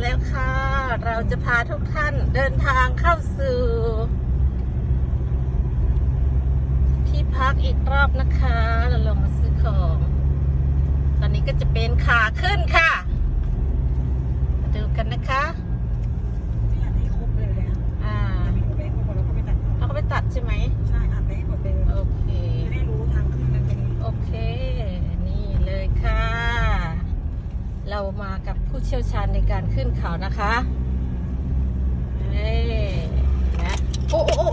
แล้วค่ะ เราจะพาทุกท่านเดินทางเข้าสู่ ที่พักอีกรอบนะคะ เราลงมาซื้อของ ตอนนี้ก็จะเป็นขาขึ้นค่ะ มาดูกันนะคะไม่อยากให้ครบเลยเลยอะอ่ามีโอเบคครบแล้วก็ไปตัดเราก็ไปตัดใช่ไหมใช่อ่านไปให้หมดไปเลยโอเคจะได้รู้ทางขึ้นมันเป็นยังไงโอเค นี่เลยค่ะ เรามากับผู้ เชี่ยวชาญในการขึ้นเขานะคะเฮ้นะโอ้โอ้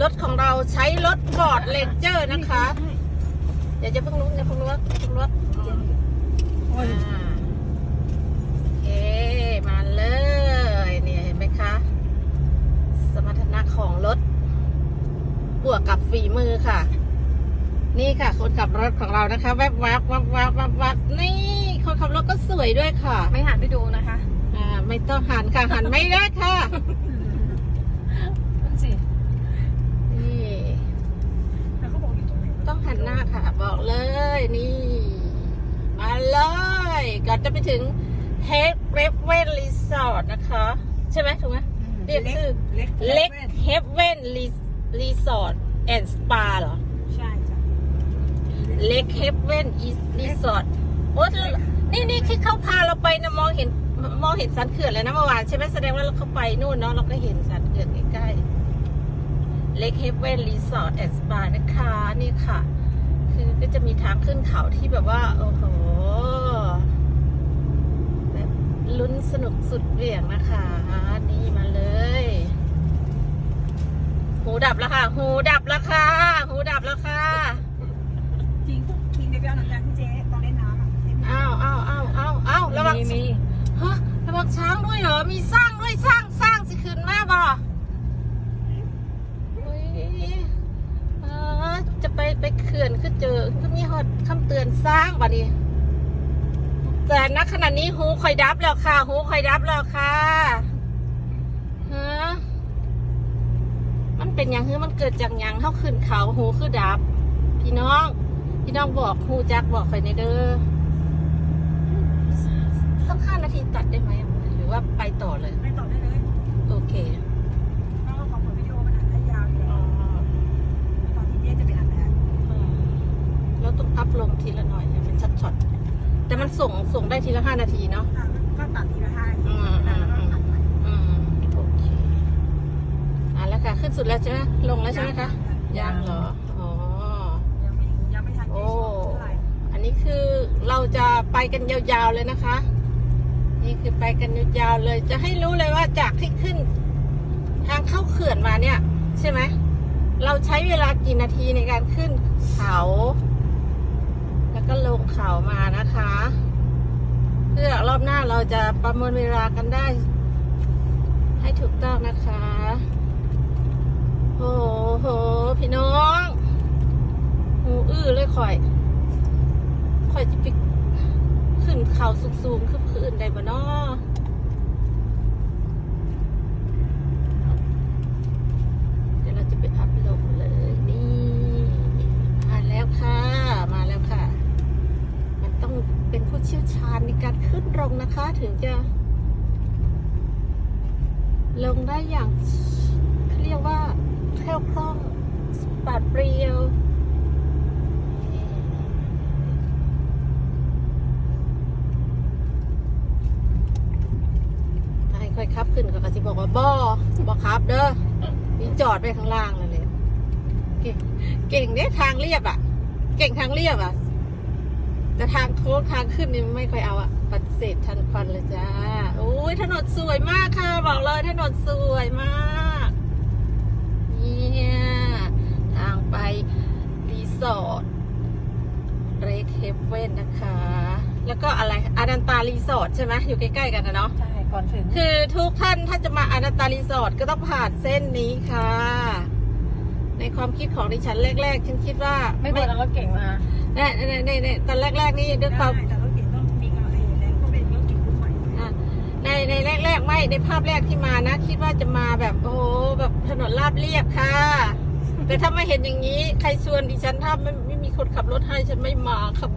รถของเราใช้รถฟอร์ดเลนเจอร์นะคะ เดี๋ยวจะเพิ่งรู้อย่าเพิ่งรู้ว่าเพิ่งรู้ว่าอืมโอ้ยอ่าโอเค มาเลยเนี่ยเห็นไหมคะ สมรรถนะของรถ บวกกับฝีมือค่ะ นี่ค่ะ คนขับรถของเรานะคะ แวบวับวับวับวับวับนี่ คนขับรถก็สวยด้วยค่ะไม่หันไปดูนะคะอ่าไม่ต้องหันค่ะหันไม่ได้ค่ะนั่นสินี่แล้วเขาบอกอยู่ตรงไหนวะต้องหันหน้าค่ะ บอกเลยนี่ มาเลยก่อนจะไปถึง Head r e v e n Resort นะคะ ใช่ไหมถูกไหมเรียกชื่อเล็กเล็ก Heaven Resort and Spa เหรอ ใช่จ้ะเล็ก Heaven Resort โอ้นี่นี่ที่เขาพาเราไปนะมองเห็นมองเห็นสันเขื่อนเลยนะเมื่อวานใช่ไหมแสดงว่าเราเข้าไปนู่นเนาะเราก็เห็นสันเขื่อนใกล้ๆเล็ก Heaven Resort and Spa นะคะนี่ค่ะ คือก็จะมีทางขึ้นเขาที่แบบว่า โอ้โหแบบลุ้นสนุกสุดเหวี่ยงนะคะ นี่มาเลย หูดับแล้วค่ะ หูดับแล้วค่ะ หูดับแล้วค่ะ เหรอ มีสร้างด้วยสร้างสร้างสิคืนมาบ่อุ๊ยเอจะไปไปเขื่อนคือเจอคือมีหอดคำเตือนสร้างบ่นี้แต่ณขณะนี้หูคอยดับแล้วค่ะ หูคอยดับแล้วค่ะฮะมันเป็นอย่างคือมันเกิดจากยังเข้าขึ้นเขาหูคือดับ พี่น้อง พี่น้องบอกหูจักบอกไปในเด้อสักห้านาทีตัดได้ไหม ว่าไปต่อเลยไม่ต่อได้เลยโอเคเพราะว่าของเปิดวิดีโอมันอัดได้ยาวอยู่แล้วตอนที่เจ๊จะไปอัดแล้วเราต้องอัพลงทีละหน่อยเนี่ยเป็นช็อตๆแต่มันส่งส่งได้ทีละห้านาทีเนาะอะก็ตัดทีละห้าทีอืมแล้วก็อัดใหม่อืมโอเคอะแล้วค่ะ ขึ้นสุดแล้วใช่ไหมลงแล้วใช่ไหมคะยังเหรออ๋อยังไม่ยังไม่ทันโอ้ได้ชมเท่าไหร่อันนี้คือเราจะไปกันยาวๆเลยนะคะ นี่คือไปกันยาวๆเลย จะให้รู้เลยว่าจากที่ขึ้น ทางเข้าเขื่อนมาเนี่ย ใช่ไหม เราใช้เวลากี่นาทีในการขึ้นเขา แล้วก็ลงเขามานะคะ เพื่อรอบหน้าเราจะประเมินเวลากันได้ ให้ถูกต้องนะคะโอ้โห พี่น้องหูอื้อเลยข่อย ข่อยจะไปขึ้น เขาสูงๆขึ้นขึ้นได้บ่เนาะเดี๋ยวเราจะไปอัพลดเลย นี่ มาแล้วค่ะ มาแล้วค่ะ มันต้องเป็นผู้เชี่ยวชาญในการขึ้นลงนะคะ ถึงจะ ลงได้อย่างเขาเรียกว่าแคล่วคล่องปราดเปรียว ให้ค่ อยขับขึ้นก็สิบอกว่าบ่บ่ขับเด้อนี่จอดไปข้างล่างเลยเลยเก่งเก่งเนี่ยทางเรียบอะ เก่งทางเรียบอะ แต่ทางโค้งทางขึ้นนี่ไม่ค่อยเอาอะปฏิเสธทันควันเลยจ้าโอ้ยถนนสวยมากค่ะ บอกเลยถนนสวยมากเนี่ยทางไปรีสอร์ทเรคเฮเว่นนะคะ แล้วก็อะไรอาดันตา รีสอร์ทใช่ไหมอยู่ใกล้ๆกันนะเนาะ ใช่ ก่อนถึง คือทุกท่านถ้าจะมาอานาตารีสอร์ทก็ต้องผ่านเส้นนี้ค่ะ ในความคิดของดิฉันแรกๆ ฉันคิดว่าไม่ควรเอารถเก่งมาในในในในตอนแรกๆนี่ด้วยความได้แต่รถเก่งต้องมีกำลังแรงก็เป็นรถเก่งรุ่นใหม่อะในในแรกๆไม่ในภาพแรกที่มานะ คิดว่าจะมาแบบโอ้โหแบบถนนราบเรียบค่ะ แต่ถ้าไม่เห็นอย่างนี้ ใครชวนดิฉันถ้าไม่ไม่มีคนขับรถให้ฉันไม่มาค่ะ